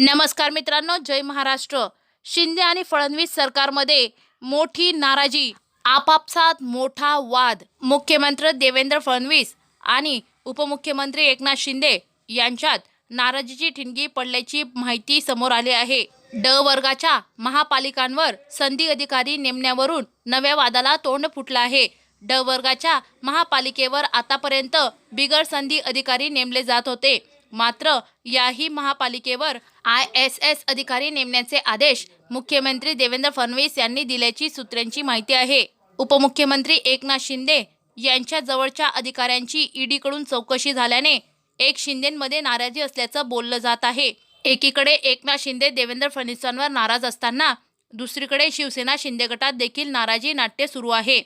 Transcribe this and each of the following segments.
नमस्कार मित्रांनो जय महाराष्ट्र. शिंदे आणि फडणवीस सरकारमध्ये मोठी नाराजी आपापसात मोठा वाद. मुख्यमंत्री देवेंद्र फडणवीस आणि उपमुख्यमंत्री एकनाथ शिंदे यांच्यात नाराजीची ठिणगी पडल्याची माहिती समोर आली आहे. ड वर्गाच्या महापालिकांवर संधी अधिकारी नेमण्यावरून नव्या वादाला तोंड फुटलं आहे. ड वर्गाच्या महापालिकेवर आतापर्यंत बिगर संधी अधिकारी नेमले जात होते. मात्र याही महापालिकेवर आय एस एस अधिकारी नेमण्याचे आदेश मुख्यमंत्री देवेंद्र फडणवीस यांनी दिल्याची सूत्रांची माहिती आहे. उपमुख्यमंत्री एकनाथ शिंदे यांच्या जवळच्या अधिकाऱ्यांची ईडीकडून चौकशी झाल्याने एक शिंदेमध्ये नाराजी असल्याचं बोललं जात आहे. एकीकडे एकनाथ शिंदे देवेंद्र फडणवीसांवर नाराज असताना दुसरीकडे शिवसेना शिंदे गटात देखील नाराजी नाट्य सुरू आहे.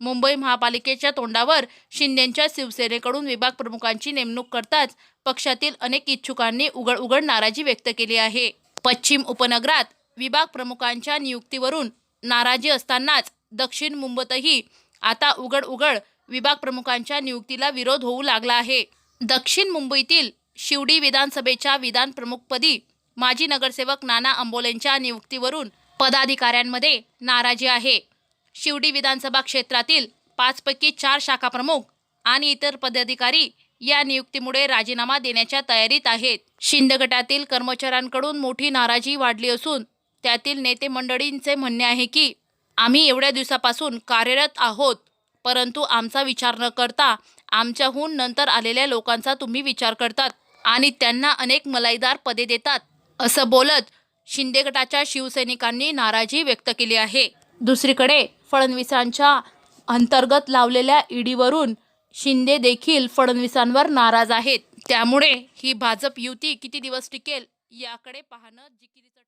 मुंबई महापालिकेच्या तोंडावर शिंदेच्या शिवसेनेकडून विभाग प्रमुखांची नेमणूक करताच पक्षातील अनेक इच्छुकांनी उघड उघड नाराजी व्यक्त केली आहे. पश्चिम उपनगरात विभाग प्रमुखांच्या नियुक्तीवरून नाराजी असतानाच दक्षिण मुंबईतही आता उघड उघड विभाग प्रमुखांच्या नियुक्तीला विरोध होऊ लागला आहे. दक्षिण मुंबईतील शिवडी विधानसभेच्या विधान प्रमुखपदी माजी नगरसेवक नाना आंबोलेंच्या नियुक्तीवरून पदाधिकाऱ्यांमध्ये नाराजी आहे. शिवडी विधानसभा क्षेत्रातील पाचपैकी चार शाखा प्रमुख आणि इतर पदाधिकारी या नियुक्तीमुळे राजीनामा देण्याच्या तयारीत आहेत. शिंदे गटातील कर्मचाऱ्यांकडून मोठी नाराजी वाढली असून त्यातील नेते मंडळींचे म्हणणे आहे की आम्ही एवढ्या दिवसापासून कार्यरत आहोत परंतु आमचा विचार न करता आमच्याहून नंतर आलेल्या लोकांचा तुम्ही विचार करतात आणि त्यांना अनेक मलाईदार पदे देतात. असं बोलत शिंदे गटाच्या शिवसैनिकांनी नाराजी व्यक्त केली आहे. दुसरीकडे फडणवीसांच्या अंतर्गत लावलेल्या ईडीवरून शिंदे देखील फडणवीसांवर नाराज आहेत. त्यामुळे ही भाजप युती किती दिवस टिकेल याकडे पाहणं जिकिरीचं